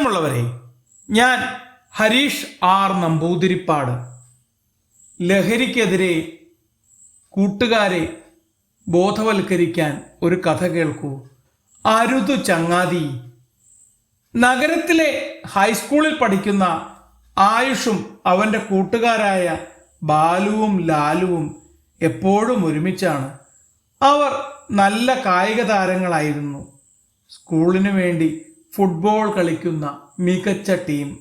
പ്രിയമുള്ളവരെ ഞാൻ ഹരീഷ് ആർ നമ്പൂതിരിപ്പാട്. ലഹരിക്കെതിരെ കൂട്ടുകാരെ ബോധവൽക്കരിക്കാൻ ഒരു കഥ കേൾക്കൂ. അരുതു ചങ്ങാതി. നഗരത്തിലെ ഹൈസ്കൂളിൽ പഠിക്കുന്ന ആയുഷും അവന്റെ കൂട്ടുകാരായ ബാലുവും ലാലുവും എപ്പോഴും ഒരുമിച്ചാണ്. അവർ നല്ല കായിക താരങ്ങളായിരുന്നു. സ്കൂളിനു വേണ്ടി ഫുട്ബോൾ കളിക്കുന്ന മികച്ച ടീം.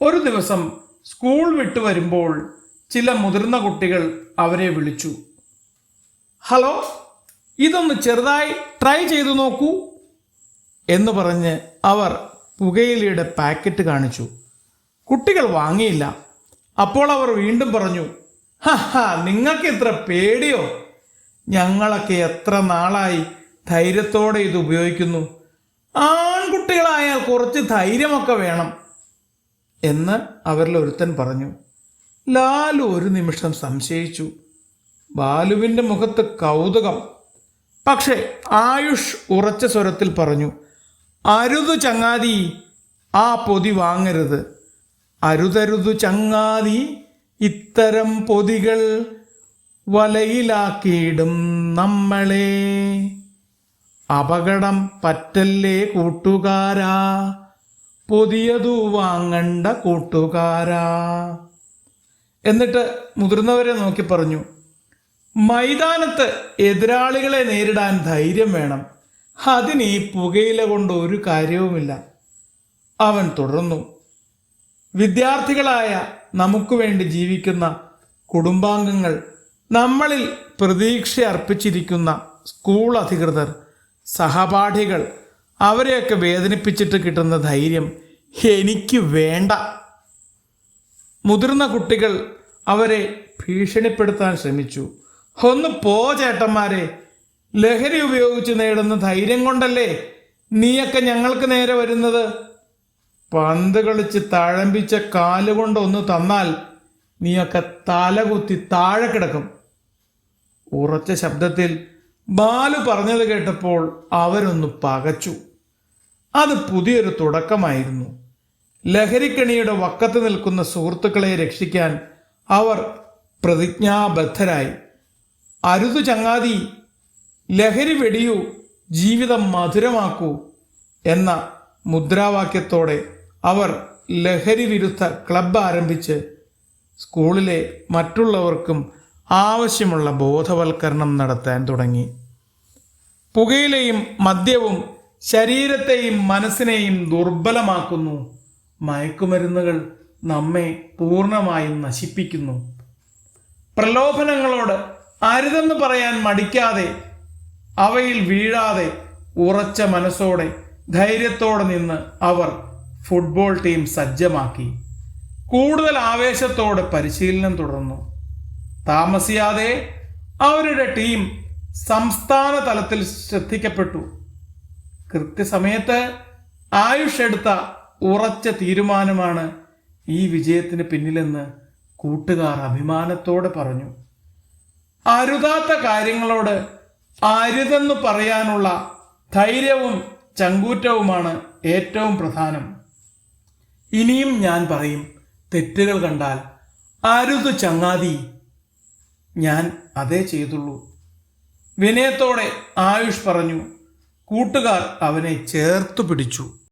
ഒരു ദിവസം സ്കൂൾ വിട്ടു വരുമ്പോൾ ചില മുതിർന്ന കുട്ടികൾ അവരെ വിളിച്ചു. ഹലോ ഇതൊന്ന് ചെറുതായി ട്രൈ ചെയ്തു നോക്കൂ എന്ന് പറഞ്ഞ് അവർ പുകയിലയുടെ പാക്കറ്റ് കാണിച്ചു. കുട്ടികൾ വാങ്ങിയില്ല. അപ്പോൾ അവർ വീണ്ടും പറഞ്ഞു ഹഹ നിങ്ങൾക്ക് ഇത്ര പേടിയോ? ഞങ്ങളൊക്കെ എത്ര നാളായി ധൈര്യത്തോടെ ഇത് ഉപയോഗിക്കുന്നു. ആൺകുട്ടികളായാൽ കുറച്ച് ധൈര്യമൊക്കെ വേണം എന്ന് അവരിൽ ഒരുത്തൻ പറഞ്ഞു. ലാലു ഒരു നിമിഷം സംശയിച്ചു. ബാലുവിന്റെ മുഖത്ത് കൗതുകം. പക്ഷേ ആയുഷ് ഉറച്ച സ്വരത്തിൽ പറഞ്ഞു അരുതു ചങ്ങാതി ആ പൊതി വാങ്ങരുത്. അരുതരുതു ചങ്ങാതി ഇത്തരം പൊതികൾ വലയിലാക്കിയിടും നമ്മളെ. അപകടം പറ്റല്ലേ കൂട്ടുകാരാ? പുതിയതു വാങ്ങണ്ട കൂട്ടുകാരാ. എന്നിട്ട് മുതിർന്നവരെ നോക്കി പറഞ്ഞു മൈതാനത്ത് എതിരാളികളെ നേരിടാൻ ധൈര്യം വേണം. അതിന് ഈ പുകയില കൊണ്ട് ഒരു കാര്യവുമില്ല. അവൻ തുടർന്നു വിദ്യാർത്ഥികളായ നമുക്ക് വേണ്ടി ജീവിക്കുന്ന കുടുംബാംഗങ്ങൾ നമ്മളിൽ പ്രതീക്ഷ അർപ്പിച്ചിരിക്കുന്ന സ്കൂൾ അധികൃതർ സഹപാഠികൾ അവരെയൊക്കെ വേദനിപ്പിച്ചിട്ട് കിട്ടുന്ന ധൈര്യം എനിക്ക് വേണ്ട. മുതിർന്ന കുട്ടികൾ അവരെ ഭീഷണിപ്പെടുത്താൻ ശ്രമിച്ചു. ഒന്ന് പോ ചേട്ടന്മാരെ. ലഹരി ഉപയോഗിച്ച് നേടുന്ന ധൈര്യം കൊണ്ടല്ലേ നീയൊക്കെ ഞങ്ങൾക്ക് നേരെ വരുന്നത്? പന്ത് കളിച്ച് തഴമ്പിച്ച കാലുകൊണ്ട് ഒന്ന് തന്നാൽ നീയൊക്കെ തലകുത്തി താഴെ കിടക്കും. ഉറച്ച ശബ്ദത്തിൽ ബാലു പറഞ്ഞത് കേട്ടപ്പോൾ അവരൊന്ന് പകച്ചു. അത് പുതിയൊരു തുടക്കമായിരുന്നു. ലഹരിക്കണിയുടെ വക്കത്ത് നിൽക്കുന്ന സുഹൃത്തുക്കളെ രക്ഷിക്കാൻ അവർ പ്രതിജ്ഞാബദ്ധരായി. അരുതു ചങ്ങാതി ലഹരി വെടിയൂ ജീവിതം മധുരമാക്കൂ എന്ന മുദ്രാവാക്യത്തോടെ അവർ ലഹരി വിരുദ്ധ ക്ലബ്ബ് ആരംഭിച്ച് സ്കൂളിലെ മറ്റുള്ളവർക്കും ആവശ്യമുള്ള ബോധവൽക്കരണം നടത്താൻ തുടങ്ങി. പുകയിലയും മദ്യവും ശരീരത്തെയും മനസ്സിനെയും ദുർബലമാക്കുന്നു. മയക്കുമരുന്നുകൾ നമ്മെ പൂർണമായും നശിപ്പിക്കുന്നു. പ്രലോഭനങ്ങളോട് അരുതെന്ന് പറയാൻ മടിക്കാതെ അവയിൽ വീഴാതെ ഉറച്ച മനസ്സോടെ ധൈര്യത്തോടെ നിന്ന് അവർ ഫുട്ബോൾ ടീം സജ്ജമാക്കി. കൂടുതൽ ആവേശത്തോടെ പരിശീലനം തുടർന്നു. താമസിയാതെ അവരുടെ ടീം സംസ്ഥാന തലത്തിൽ ശ്രദ്ധിക്കപ്പെട്ടു. കൃത്യസമയത്ത് ആയുഷ് എടുത്ത ഉറച്ച തീരുമാനമാണ് ഈ വിജയത്തിന് പിന്നിലെന്ന് കൂട്ടുകാർ അഭിമാനത്തോടെ പറഞ്ഞു. അരുതാത്ത കാര്യങ്ങളോട് അരുതെന്ന് പറയാനുള്ള ധൈര്യവും ചങ്കൂറ്റവുമാണ് ഏറ്റവും പ്രധാനം. ഇനിയും ഞാൻ പറയും തെറ്റുകൾ കണ്ടാൽ അരുത് ചങ്ങാതി ഞാൻ അതേ ചെയ്തുള്ളൂ. വിനയത്തോടെ ആയുഷ് പറഞ്ഞു കൂട്ടുകാർ അവനെ ചേർത്തു പിടിച്ചു.